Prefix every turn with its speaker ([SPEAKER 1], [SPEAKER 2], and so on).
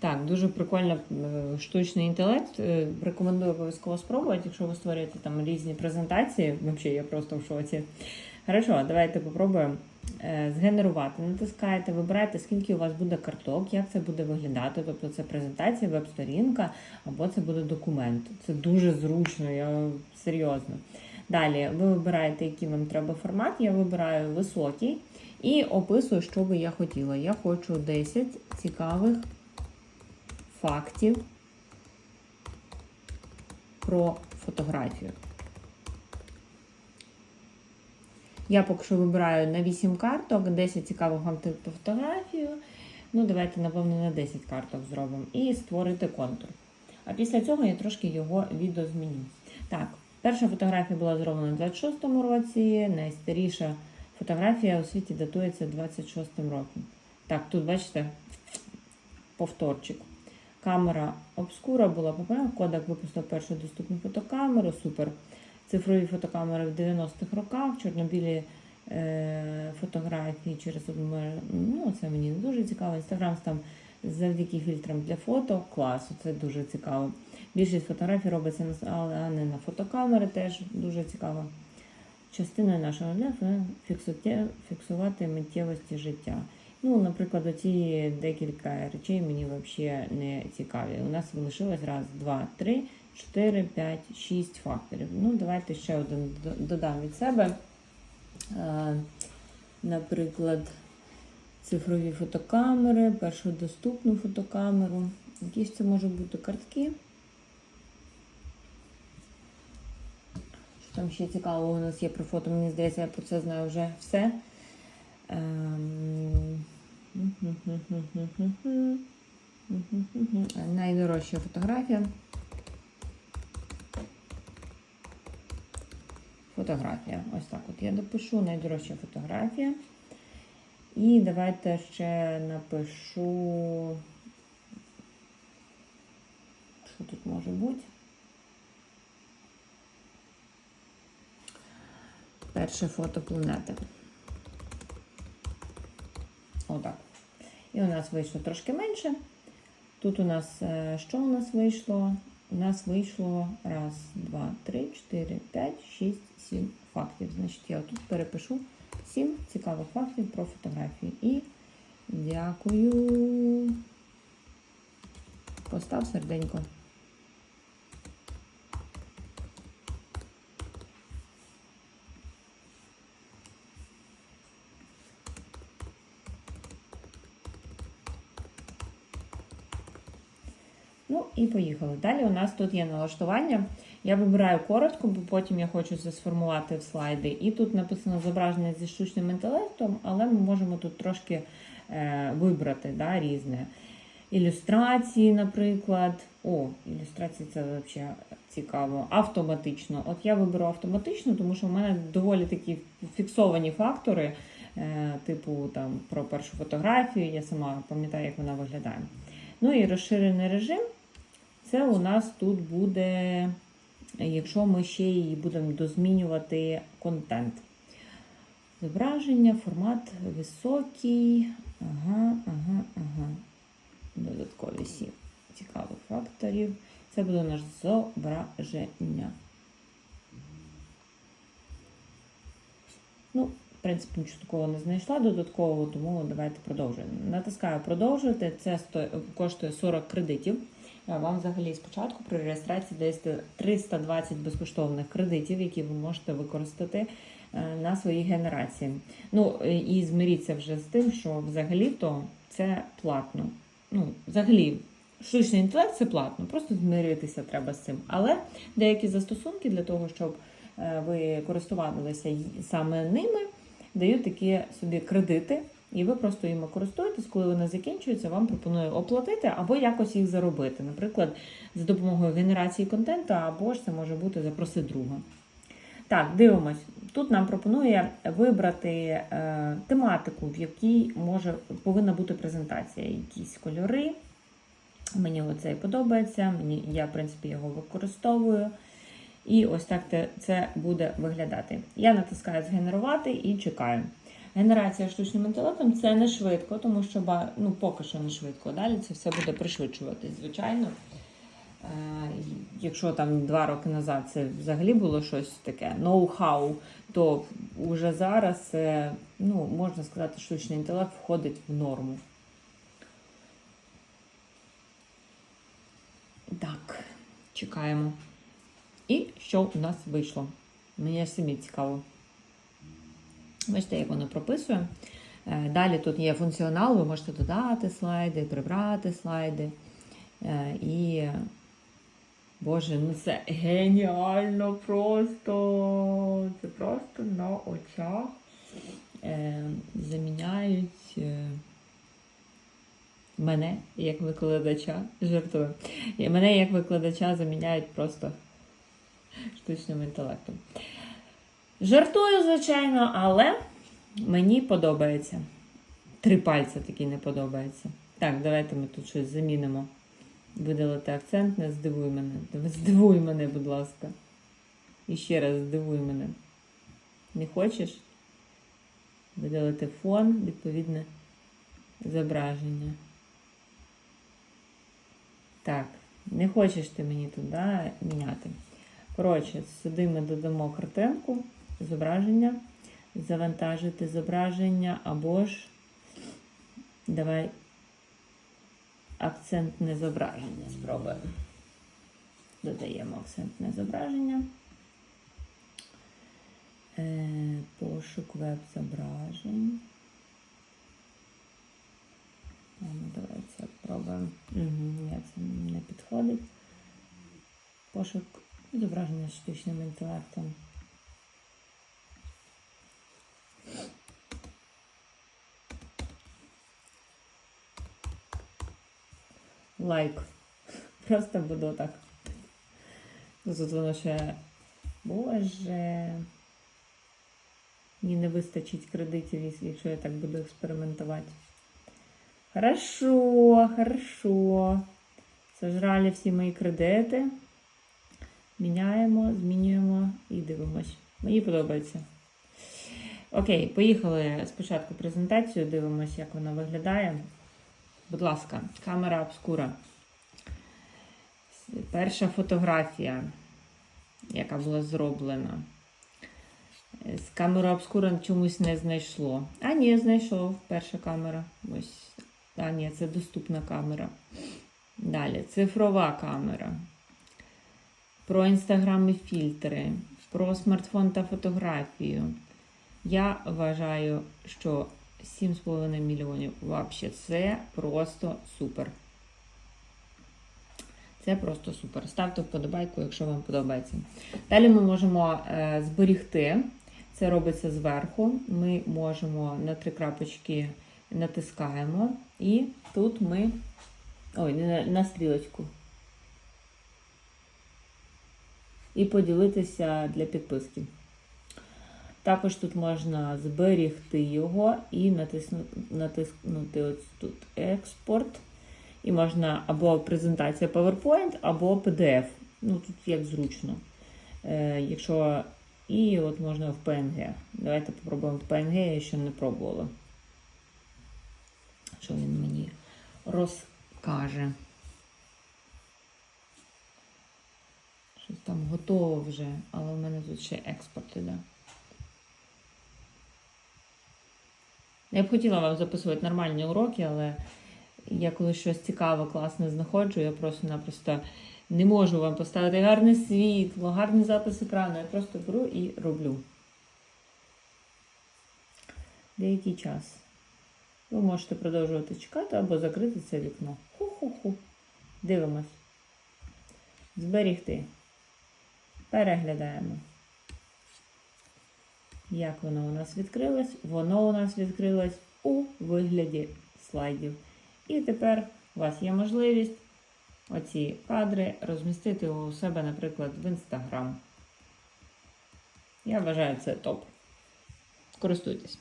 [SPEAKER 1] Так, дуже прикольно е, штучний інтелект. Е, Рекомендую обов'язково спробувати, якщо ви створюєте там різні презентації. Взагалі, я просто в шоці. Хорошо, давайте попробуємо е, згенерувати. Натискаєте, вибираєте, скільки у вас буде карток, як це буде виглядати. Тобто це презентація, веб-сторінка або це буде документ. Це дуже зручно, я серйозно. Далі ви вибираєте, який вам треба формат. Я вибираю високий і описую, що би я хотіла. Я хочу 10 цікавих фактів про фотографію. Я поки що вибираю на 8 карток, 10 цікавих фактів про фотографію. Ну, давайте, напевно, на 10 карток зробимо. І створити контур. А після цього я трошки його відозміню. Так, перша фотографія була зроблена у 26-му році. Найстаріша фотографія у світі датується 26-м роком. Так, тут, бачите, повторчик. Камера обскура була попередня. Кодек випустив першу доступну фотокамеру. Супер. Цифрові фотокамери в 90-х роках, чорнобілі е, фотографії через одну. Ну, це мені не дуже цікаво. Інстаграм там завдяки фільтрам для фото. Клас, це дуже цікаво. Більшість фотографій робиться на але не на фотокамери, теж дуже цікаво. Частиною нашого фіксувати миттєвості життя. Ну, наприклад, оці декілька речей мені взагалі не цікаві. У нас залишилось раз, два, три, чотири, п'ять, шість факторів. Ну, давайте ще один додам від себе. Е, Наприклад, цифрові фотокамери, першу доступну фотокамеру. Якісь це можуть бути картки. Що там ще цікавого у нас є про фото, мені здається, я про це знаю вже все. Найдорожча фотографія. Фотографія. Ось так от я допишу найдорожча фотографія. І давайте ще напишу. Що тут може бути? Перше фото планети. Отак. І у нас вийшло трошки менше. Тут у нас е, що у нас вийшло? У нас вийшло раз, два, три, чотири, п'ять, шість, сім фактів. Значить, я тут перепишу сім цікавих фактів про фотографії. І дякую. Постав серденько. Ну і поїхали. Далі у нас тут є налаштування. Я вибираю коротко, бо потім я хочу це сформувати в слайди. І тут написано зображення зі штучним інтелектом, але ми можемо тут трошки е, вибрати да, різне. Ілюстрації, наприклад. О, ілюстрації це взагалі цікаво. Автоматично. От я виберу автоматично, тому що в мене доволі такі фіксовані фактори, е, типу там про першу фотографію. Я сама пам'ятаю, як вона виглядає. Ну і розширений режим. Це у нас тут буде, якщо ми ще її будемо дозмінювати контент. Зображення, формат високий. Ага, ага, ага. Додаткові сім цікавих факторів. Це буде наше зображення. Ну, в принципі, нічого такого не знайшла додаткового, тому давайте продовжуємо. Натискаю продовжувати. Це коштує 40 кредитів. Вам взагалі спочатку при реєстрації дається 320 безкоштовних кредитів, які ви можете використати е, на своїй генерації. Ну і змиріться вже з тим, що взагалі-то це платно. Ну, взагалі, штучний інтелект це платно, просто змиритися треба з цим. Але деякі застосунки для того, щоб е, ви користувалися саме ними, дають такі собі кредити. І ви просто їми користуєтесь, коли вони закінчуються, вам пропоную оплатити або якось їх заробити. Наприклад, за допомогою генерації контенту, або ж це може бути запроси друга. Так, дивимось. Тут нам пропонує вибрати е, тематику, в якій може повинна бути презентація. Якісь кольори. Мені оцей подобається. Мені, я, в принципі, його використовую. І ось так це буде виглядати. Я натискаю згенерувати і чекаю. Генерація штучним інтелектом це не швидко, тому що ну, поки що не швидко. Далі це все буде пришвидшуватись, звичайно. Е, Якщо там два роки назад це взагалі було щось таке ноу-хау, то вже зараз ну, можна сказати, штучний інтелект входить в норму. Так, чекаємо. І що у нас вийшло? Мені самі цікаво. Бачите, як воно прописує. Е, Далі тут є функціонал, ви можете додати слайди, прибрати слайди. Е, І, Боже, ну це геніально просто. Це просто на очах е, заміняють мене як викладача. Жартую. Мене як викладача заміняють просто штучним інтелектом. Жартую, звичайно, але мені подобається. Три пальця такі не подобається. Так, давайте ми тут щось замінимо. Видалити акцент, не здивуй мене. Здивуй мене, будь ласка. І ще раз здивуй мене. Не хочеш? Видалити фон, відповідне зображення. Так, не хочеш ти мені тут да, міняти. Коротше, сюди ми додамо картинку, зображення, завантажити зображення або ж давай акцентне зображення спробуємо. Додаємо акцентне зображення. Е, пошук веб-зображень. Ну, давай це пробуємо. Угу, це не підходить. Пошук зображення з штучним інтелектом. Лайк. Просто буду так. Тут воно ще. Боже. Мені не вистачить кредитів, якщо я так буду експериментувати. Хорошо, хорошо. Сожрали всі мої кредити. Міняємо, змінюємо і дивимось. Мені подобається. Окей, поїхали спочатку презентацію, дивимось, як вона виглядає. Будь ласка, камера обскура. Перша фотографія, яка була зроблена. З камери обскура чомусь не знайшло. А, ні, знайшов перша камера. Ось. А, ні, це доступна камера. Далі, цифрова камера. Про інстаграм і фільтри, про смартфон та фотографію. Я вважаю, що 7,5 мільйонів взагалі це просто супер. Це просто супер. Ставте вподобайку, якщо вам подобається. Далі ми можемо е, зберігти. Це робиться зверху. Ми можемо на три крапочки натискаємо. І тут ми. Ой, на, на стрілочку. І поділитися для підписки. Також тут можна зберігти його і натиснути, натиснути ось тут експорт. І можна або презентація PowerPoint, або PDF. Ну, тут як зручно. Е, якщо І от можна в PNG. Давайте попробуємо в PNG, я ще не пробувала. Що він мені розкаже. Щось там готово вже, але в мене тут ще експорт іде. Я б хотіла вам записувати нормальні уроки, але я коли щось цікаве, класне знаходжу, я просто-напросто не можу вам поставити гарне світло, гарний запис екрану. Я просто беру і роблю. Деякий час. Ви можете продовжувати чекати або закрити це вікно. Ху-ху-ху. Дивимось. Зберігти. Переглядаємо. Як воно у нас відкрилось? Воно у нас відкрилось у вигляді слайдів. І тепер у вас є можливість оці кадри розмістити у себе, наприклад, в Інстаграм. Я вважаю це топ. Користуйтесь.